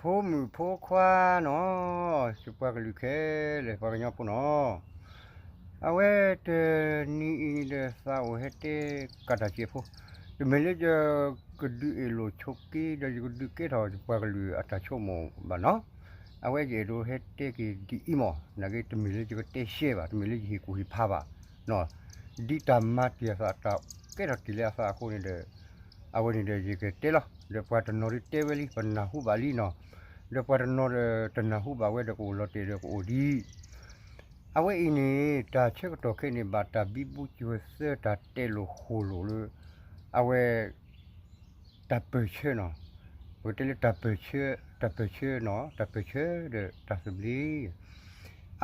ဖိုးမူဖိုးခွာနော်စပွားကလူခဲလေပါကညပနော်အဝဲတနီအင်းလေစာဝဟတေကတာချေဖိုဒီမလေးကြကဒူအလိုချုပ်ကီဒါကဒူကေတော့စပွားကလူအတာချုံမဘာနော်အဝဲကျေတို့ဟက်တေကီဒီအီမောနဂေတမီလေးကြတေရှေပါတမီလေးဟီကူဟီဖာပါနော်ဒီတမတ်ရစာတာကေရတီလေစာကိုနေတဲ့ အဝနေတဲ့ရေကတဲလာလေပွားတနော်ရီတဲဝလီပနာဟုပါလီနော်လေပွားတနော်တနာဟုပါဝဲတကိုလော်တေရကိုဒီအဝဲအင်းနေတာချက်တော့ခဲနေဘာတာဘီဘူးကျွစတာတဲလိုဟိုလိုလေအဝဲတပချေနော်ဝတဲလေတပချေတပချေနော်တပချေတဲ့တသဘလီ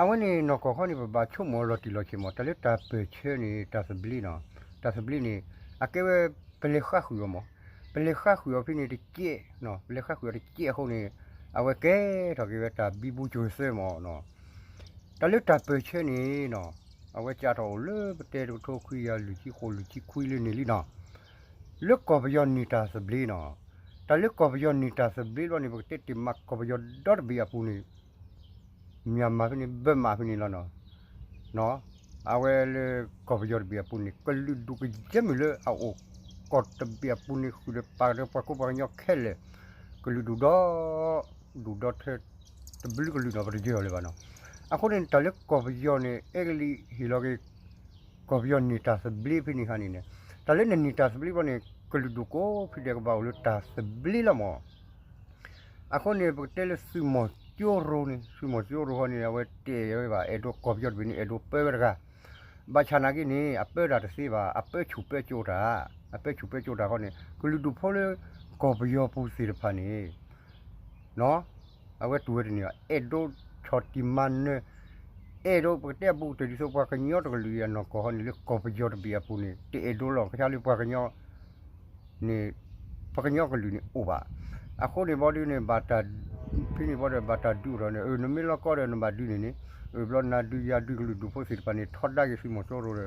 အဝနေနော်ကောခနေဘာချုံမောလော်တီလော်ချေမောတလေတပချေနေတသဘလီနော်တသဘလီနေအကဲဝဲ ပလေခါခူရမပလေခါခူရဖိနေတကြည့်နော်ပလေခါခူရတကြည့်ခုန်နေအဝဲကဲတော့ကြတာဘီဘူးချိုဆဲမောနော်တလူတပချေနေနော်အဝဲကြတော့လေပတဲတို့ထိုးခွေရလူကြီးခိုလူကြီးခွေးလေးနေလीနော်လုကောဘယောနီတာစဘလီနော်တလုကောဘယောနီတာစဘလီလောနေဘတက်တိမတ်ကောဘယောဒေါ်ဘီအပူနေမြန်မာဖိနေဘမဖိနေလောနော်နော်အဝဲလေကောဘယောဘီအပူနေကလူဒုကဂျမလေအော kot bia puni kude pare pa ko pa nyok khele ko lu du do du do the te bli ko lu na ba je le ba no a ko den tale ko bio ne egli hiloge ko bio ni ta se bli phi ni hani ne tale ne ni ta se bli ba ne ko lu du ko phi de ba lu ta se bli la mo a ko ne tele su mo jo ro ni su mo jo ro ni we te ye ba e do ko bio bi ဘာချနာကိနေအပဲတာတစီပါအပဲချူပဲကြိုတာအပဲချူပဲကြိုတာဟောနေဂလူတူဖောလေကောဘယောပူစီရဖာနေနော်အဝဲတူရနေအဲ့ဒိုချော်တီမန်နေအဲ့ဒိုပတဲ့ဘူးတီဆိုပွားကညောတကလူရနော်ကောဟနေလေကောဘယောတဘီအပူနေတေအဲ့ဒိုလောခချာလေးပွားကညောနေပကညောကလူနေဥပါအခုဒီဘော်ဒီနေဘာတာ ဖိနေဘော်ဒဘာတာဒူရနေအနမီလောကောရနဘာဒူနေနေ blo na du ya du lu du pho sit pa ni thot da ge si mo so ro re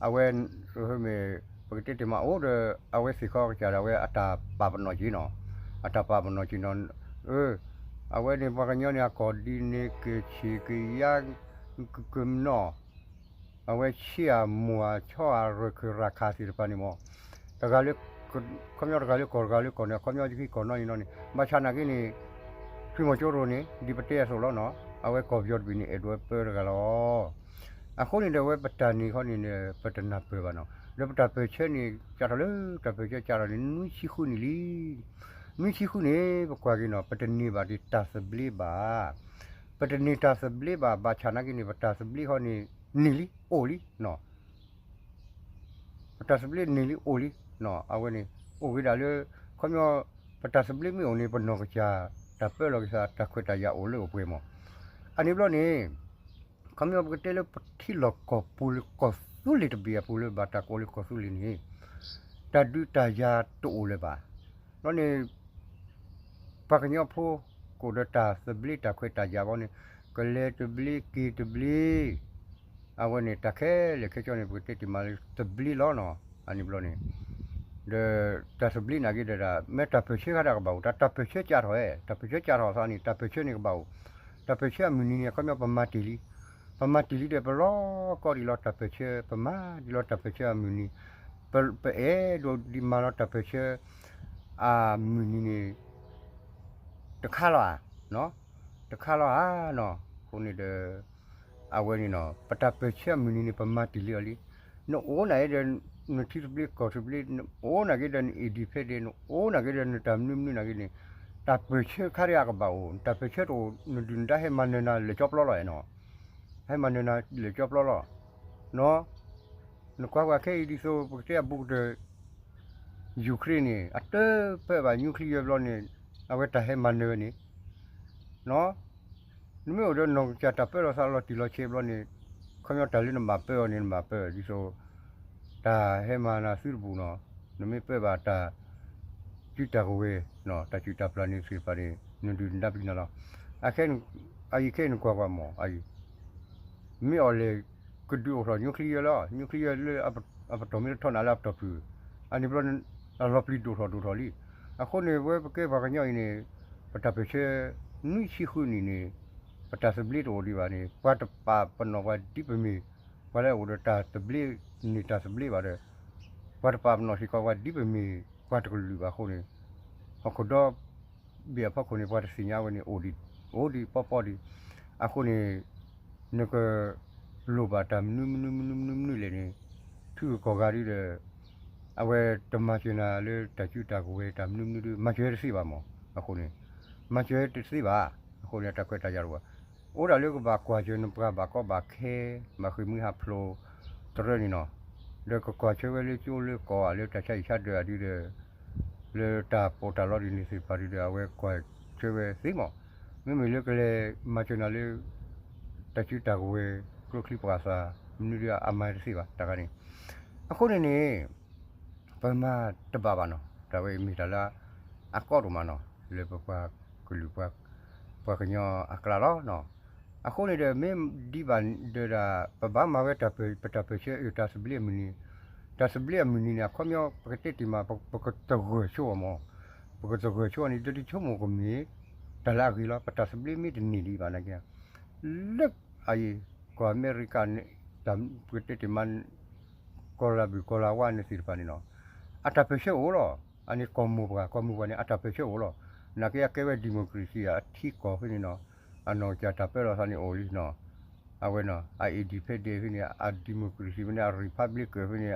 awe so he me pagte te ma o de awe si kho cha da we ata pa pa no ji no ata pa pa no ji no e awe ni pa ka nyo ni ko di ne ke chi ke ya kum no awe chi a mo a cho a ro ke ra kha si pa ni mo da ga le ko myo da ga le ko ga le ko ne ko myo ji ko no ni no ni ma cha na ge ni พี่มอโจโรนี่ဒီပတဲ့ဆိုလို့နော်အဝဲကော်ပြော့ပြီးနေအဒွဲပဲကလောအခုနေတဲ့ဝဲပတန်နီခေါနေနေပတနာပဲပါနော်လေပတပဲချက်နေကြတော့လေတပဲချက်ကြတော့နူးချီခုနေလီနူးချီခုနေပကွာကင်းနော်ပတနီပါဒီတသဘလီပါပတနီတသဘလီပါဘာချနာကင်းနေပတသဘလီခေါနေနီလီအိုလီနော်ပတသဘလီနီလီအိုလီနော်အဝဲနေအိုဝိဒါလေခေါမျောပတသဘလီမီအိုနေပနောကချာ တပလောကစားတခွတ်တရအိုလို့ပွေမောအနိဘလောနေခမောကတဲလပတိလကပူလကဆူလီတဘီပူလဘတာကိုလကဆူလီနေတဒုတယာတိုလေပါနော်နေပကညောဖိုကိုဒတာစဘလီတခွတ်တရဘောနေကလေတဘလီကီတဘလီအဝနေတခဲလေခဲချောနေပတိတမလတဘလီလောနော်အနိဘလောနေ de ta sabli na gi da me ta pe che ga da ba ta ta pe che cha ro e ta pe che cha ro sa ni ta pe che ni ba ta pe che mu ni ni ka me pa ma ti li pa ma ti li de pa lo ko ri lo ta pe che pa ma di lo ta pe che mu ni pe pe e do di ma lo ta pe che a mu ni ni ta kha lo no ta kha lo a no ko ni de a we ni no pa ta pe che mu ni ni pa ma ti li li no o na e de noticeably possibly o na ge dan independent o na ge dan tam nim ni na ge ni ta pe che kha ya ga ba o ta pe che to nu din da he man na le chop lo lo no he man na le chop lo lo no no kwa kwa ke di so bu te bu de ukraine ni at pe ba nuclear lo ni a we ta he man တာဟေမာနာစုရပူနော်နမေပဲ့ပါတာจิตากเวเนาะตาจิตาปลานิสิปารินุดินดับนะล่ะอะเคนอะอีเคนกว่ากว่าหมออะอีมีออเลกดูรอนิวเคลียร์ล่ะนิวเคลียร์เลยอะอะตอมิทอนอะลับตอปูอันนี้บลอนอะรอปลิดูรอดูรอลิอะคนเนี่ยเวเกบากะญอยนี่ปะตะเปเชนุชิคุนี่นี่ปะตะสบลิโตดีบานี่ปะตะปะปะนอวะดิปะมี ခုနေပတ်စီညာဝနေအိုဒီအိုဒီပပဒီအခုနေနကလိုပါတမ်နုနုနုနုနုလေနေသူကောကရီတဲ့အဝဲတမချင်နာလေတချူတာကိုဝဲတမ်နုနုမချဲစီပါမောအခုနေမကျွဲတစီပါအခုလည်းတက်ခွက်တကြတော့ အိုဒါလေးကဘာကွာကျွန်းပကဘာကောဘာခဲမခွေမီဟာဖလိုတရနီနော်လေကကွာကျွဲလေးကျိုးလေးကောလေးတချိုက်ချက်တဲ့အဒီလေလေတာပေါ်တာလော်ဒီနီစီပါရီတဲ့အဝဲကွာကျွဲစီမောမမီလေးကလေးမချနာလေးတချူတာကိုဝဲကလုကလီပါစာမီဒီယာအမိုင်စီပါတကနေအခုနေနေပမာတပါပါနော်ဒါဝဲမီတလာအကောတော့မနော်လေပပကလူပတ်ပကညအကလာတော့နော် အခုနေတဲ့မင်းဒီဗန်ဒရာပပမဝဲတပပတပချေတစဘလီမီနီတစဘလီမီနီနာခမျောပကတိတီမာပကတဂွချိုမောပကတဂွချိုနီတတိချိုမောကမီတလာဂီလာပတစဘလီမီတနီဒီပါနာကျလက်အိုင်ကိုအမေရိကန်တမ်ပကတိတီမန်ကောလာဘီကောလာဝါနေစီပါနီနော်အတပချေအိုရောအနိကောမူပါကောမူပါနေအတပချေအိုရော na ke ke we democracy a thi ko hi no ano cha ta pe ro sa ni o li no a we no a e di pe de hi ni a democracy ni a republic ke hi ni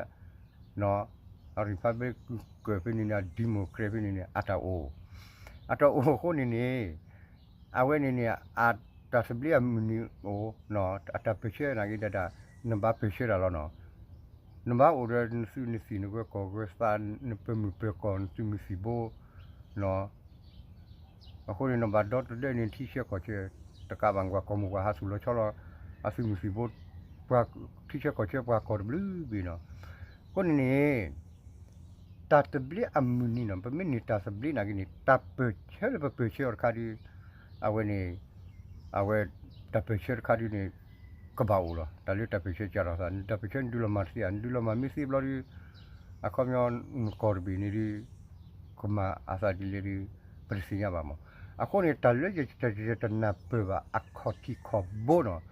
no a republic ke hi ni na democracy ni a ta o a ta o ko ni ni a we ni ni a ta se bli a ni o no a ta pe che na ki da da na ba pe che da lo no နမအိုရနစုနစီနကိုကောဂစတန်နပမပကွန်သူမစီဘိုနော်အခုနေနံပါတ်ဒတ်တဲ့နေတီချက်ကိုချေတက ဘန်ကွာကမကွာဟာဆူလောချောလောအစီမစီဘတ်ပွားတီချက်ကိုချေပွားကော်ဘလူးဘီနော်ကိုနေတတ်ဘလီအမနီနံပမနီတတ်ဘလီနာဂီနီတပ်ပချဲလပပချေရခါဒီ အဝနေအဝဲတပ်ပချေရခါဒီနေကဘာဦးလားတလေးတပ်ပချေကြတော့စာတပ်ပချေဒူလမစီအန်ဒူလမမီစီဘလရီအခမျောကော်ဘီနီဒီကမအစာဒီလီပရစီရပါမောအခုနေတလွေကျတဲ့တနပဘအခတိခဘောနော်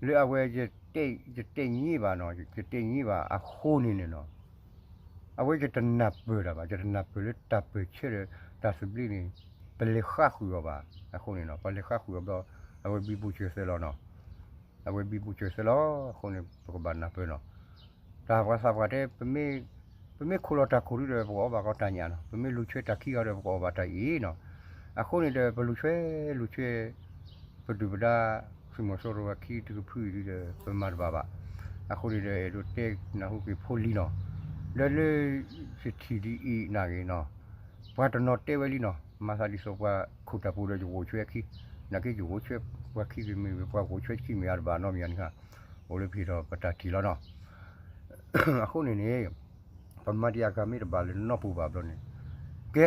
လေအဝဲကျတိတ်ကျတိတ်ကြီးပါနော်ကျတိတ်ကြီးပါအခုနေနေနော်အဝဲကျတနပရပါကျတနပလေတပ်ပချေတစဘလီနေပလေခါခူရပါအခုနေနော်ပလေခါခူရတော့အဝဲဘီဘူချေဆဲလောနော်အဝဲဘီဘူချေဆဲလောအခုနေပကဘာနာပနော်ဒါကစားပါတဲ့ပမေပမေခူလတာခူရဘောဘာကတညာနော်ပမေလူချွေတခီရဘောဘာတိုင်နော် အခုနေတဲ့ဘလူချွဲလူချွဲဘဒူပဒါဖီမဆိုရဝခီတူဖူရီတဲ့ပမာဘာဘာအခုနေတဲ့ဒိုတက်နာဟုကဖိုလီနော်လဲလဲစီတီဒီအီနာကေနော်ဘာတနော်တဲဝဲလီနော်မာစာဒီဆိုကခုတပူတဲ့ဝချွဲခီနာကေဝချွဲဝခီကမီဘဝချွဲခီမီရဘာနော်မြန်ခါအိုလဖီတော့ပတာတီလောနော်အခုနေနေပမတ်ရကမီဘာလနော်ပူပါဘလို့နေကဲ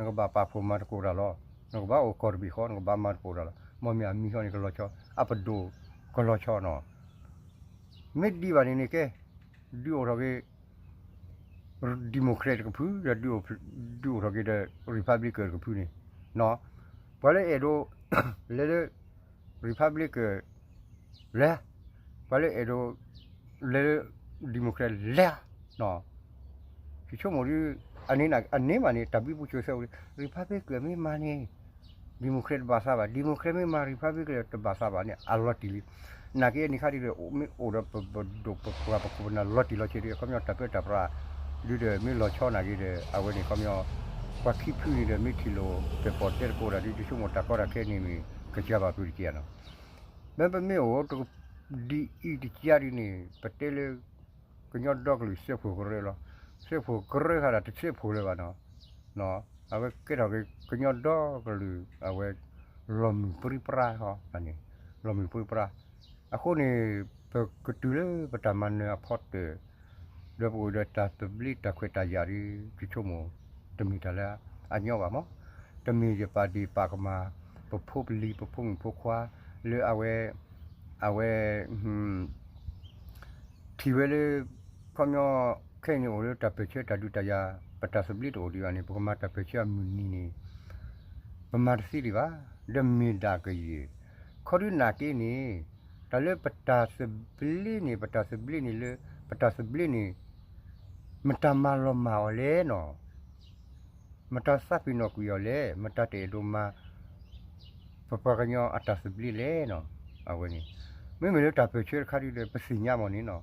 မေရိကကေနော်ဘာဘာမီခိုလာဝဲကေမူပါကေကောမူပါခိုရမေပကမာဒီကောမူပါအတလက်လက်ဆိုနေမီအကနီယာနော်ခေနေနော်မစ်ဒီပါနေနေကဲလောဖာတီလီလောဖာတီလီနော်လက်လက်လမ်ကိုတချို့ချို့လောဖတ်လောနော်ဘာညောရခုအခုနေလောဖာနာကြီးနေလောဖာကြီးဒီလေကြီးနေ nang ba pa pho ma ko ra lo nang ba o kor bi kho nang ba ma ko ra lo mo mi a mi kho ni ko lo cho ap do ko lo cho no me di ba ni ni ke di o ro ge democrat ko phu ya di o di o ro ge de republic ko phu ni no ba le e do le le republic le ba le e do le democrat le no ချီချုံမရီ အနေနာအနေမနေတပိပူချိုဆောရီပတ်ဘလစ်ကမေမာနေဒီမိုကရက်ဘာသာပါဒီမိုကရက်မေမာရီပတ်ဘလစ်ကဘာသာပါနေအလော်တီလီနာကေနိခါဒီအိုမီအိုရပဘဒိုပပပပနာလော်တီလော်ချီရီကမြောတပက်တပရာဒီတဲ့မီလော်ချောနာကြီးတဲ့အဝဲနေကမြောပခိဖူနေတဲ့မီတီလိုပပေါ်တက်ကိုရာဒီချုံမတကောရာခဲနေမီကြပါပူကြီးရနော်မဘမေအိုတဒီအီဒီချာရီနေပတဲလေကညော့ဒေါကလူစေဖို့ကြရဲလော စေဖို့ကြရဲခါတာတစ်ချက်ဖို့လေပါနော်နော်အဝဲကဲတော့ကညောတော့ကလူအဝဲလော်မီပရိပရာဟောအနိလော်မီပရိပရာအခုနေကတူလေပတမန်နဖော့တေဒဘူဒတာတဘလီတခွေတယာရီချိချုံမတမီတလာအညောပါမောတမီရပါဒီပါကမာပဖုပလီပဖုံဖုခွာလေအဝဲအဝဲဟွန်းတီဝဲလေကောမျောခဲညိုလေတပချေတဒူတယာပတစပလီတိုဒီအနေပကမာ တပချေမူနီနီပမာစီဒီပါဒမီဒါကကြီးခေါ်ရနာကေနီတလေပတစပလီနီပတစပလီနီလေပတစပလီနီမတမလောမာလေနော်မတဆပ်ပီနိုကူရလေမတတေဒိုမာပပကညောအတစပလီလေနော်အဝနီမင်းမလို့တပချေခါရီလေပစီညာမနီနော်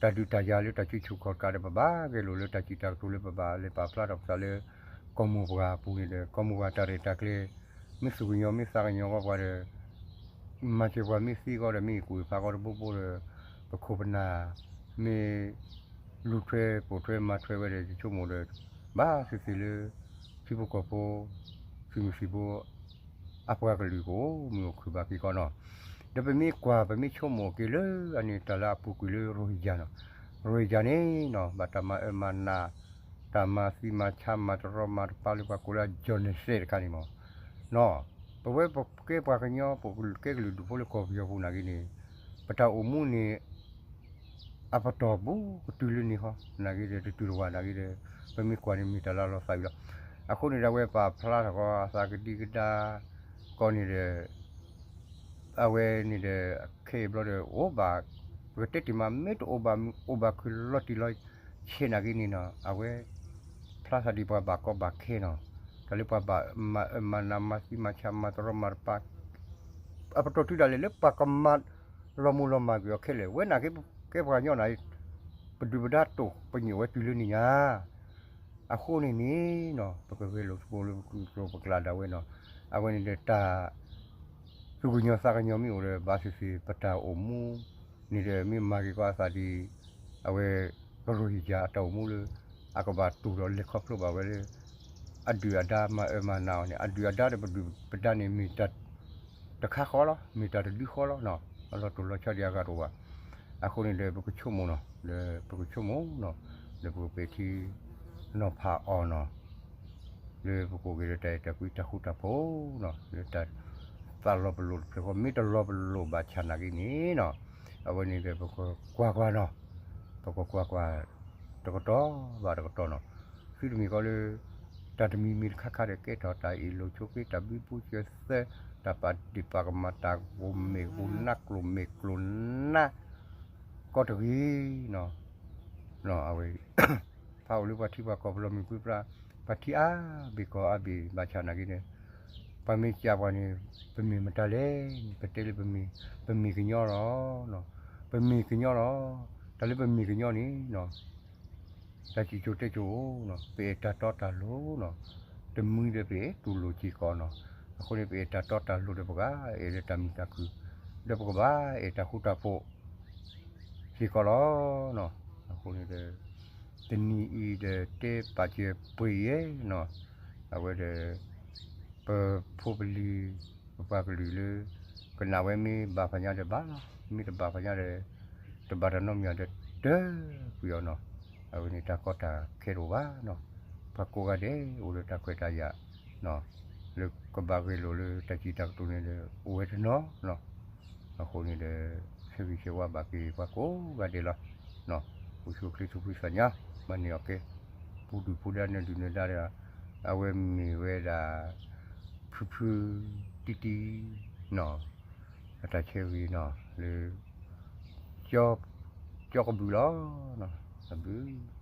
တပွားတမေနီတမေတိမေနိုတဟောတကြလောနော်ဒတလေတလေပါဖလာတော့ဆာဒီရခမေပကတေလေပဘာကေလိုနေပဘာကေလိုလေတဒူတရလေတချိချုခေါ်ကားပဘာကေလိုလေတချိတကူလေပဘာလေပါဖလာတော့ဆာလေကောမူဘာပူနေတယ်ကောမူဘာတရတကလေမစ်စုညောမစ်စာညောဘာရဲမချေဝမစ်စီကောရမီကူဖာကောဘူဘူပခုပနာမေလူထွဲပိုထွဲမထွဲဝဲတဲ့ချုံမို့လေဘာစီစီလေဖီဘကောပိုဖီမဖီဘောအပွားကလူကိုမြို့ခဘာကီကောနော် ဒပမီကွာပမီချုံမိုကေလေအနိတလာပူကူလေရိုဟီဂျာနော်ရိုဟီဂျာနေနော်ဘတမအမနာတမစီမချမတရမပါလီပါကူလာဂျွန်နေစေခါနီမောနော်ပဝဲပကေပွားကညောပူကေကလူဒူဖိုလကောပြောဘူးနာကီနေပတာအမှုနေအပတော်ဘူးတူလူနေဟောနာကြီးတဲ့တူတော်နာကြီးတဲ့ပမိကွာနေမီတလာလောဆိုင်လို့အခုနေတဲ့ဝဲပါဖလားတော့သာကတိကတာကောနေတဲ့ အဝဲနေတဲ့ခေဘလို့တဲ့ဩဘာဝတက်တီမမက်ဩဘာဩဘာခလတီလိုက်ချေနာကြီးနေနော်အဝဲဖလားဒီပါဘာကောဘာခေနော်တလိပါဘာမနာမစီမချမတရမပါအပတော်တူတယ်လေပါကမတ်ရမူလမပြောခဲလေဝဲနာကေကေဘာညောနိုင်ပဒူပဒတ်တော့ပညဝဲတူလူနီညာအခုနေနေနော်ပကဝဲလို့စပိုလို့ကူပကလာဒါဝဲနော်အဝဲနေတဲ့တာ သူကညောစာကညောမီိုလေဘာစီစီပတာအမူနေတဲ့မိမာကီကွာစာဒီအဝဲဘရူဟီဂျာတောက်မူလေအကဘာတူတော့လက်ခပ်လို့ပါဝဲလေအဒူအဒါမအမနာနေအဒူအဒါတဲ့ပဒူပဒနေမီတတ်တခါခေါ်လားမီတတ်ဒီခေါ်လားနော်အလောတူလောချဒီယာကတော့အခုနေလေဘကုချုံမနော်လေ ဘကုချုံမနော်လေဘကုပေတီနော်ဖာအော်နော်လေဘကုကေတဲ့တကွီတခုတဖိုးနော်လေတတာလောဘလို့ဖေကမီတလောဘလို့ဘာချနာကြီးနီနော်အဝနေလေဘကုကွာကွာနော်ဘကုကွာကွာတကတော့ဘာတကတော့နော်ဖီမီကလေတတမီမီခခရကေတော့တိုင်လိုချိုကေတဘီပူချေစတပတ်ဒီပါကမတာဂုမေဂုနကလုမေကလုနာก็ตวีเนาะเนาะเอาไว้ พาวลูกว่าที่ว่าก็บลมีกุปราปฏิอาบิก็อาบิบาชานากิเนี่ยปมีจาวานี่ปมีมตาเลปเตลปมีปมีกญอรอเนา ပမေကြာပါနေပမေမတလဲပတဲလေပမေပမေကညောတော့နော်ပမေကညောတော့ဒါလေးပမေကညောနေနော်တချီချိုတက်ချိုနော်ပေတာတော့တာလို့နော်တမူးတဲ့ပေတူလိုချီကောနော်အခုလေးပေတာတော့တာလို့တဲ့ပကအဲတမီတာကူတဲ့ပကဘာအဲတာခုတာဖို့ချီကောနော်အခုလေးတဲ့တနီဤတဲ့တေပါကျေပွေရဲ့နော်အဝဲတဲ့ ဖိုပလီပပကလီလေကနာဝဲမီဘာဖညာတဲ့ဘာမီတဘာဖညာတဲ့တဘာရနောမြတဲ့တဲပြရောနော်အဝဲနေတာကောတာခေရောပါနော်ပကိုကတဲ့ဦးလတခွေတရနော်လေကဘာကေလိုလေတချီတက်တူနေလေဝဲတနော်နော်အခုနေတဲ့ sebi sewa bagi pako gadela no usu kristu pisanya mani oke pudu pudan di negara awe mi weda pupu titi no ata chewi no le job job bulo no sabu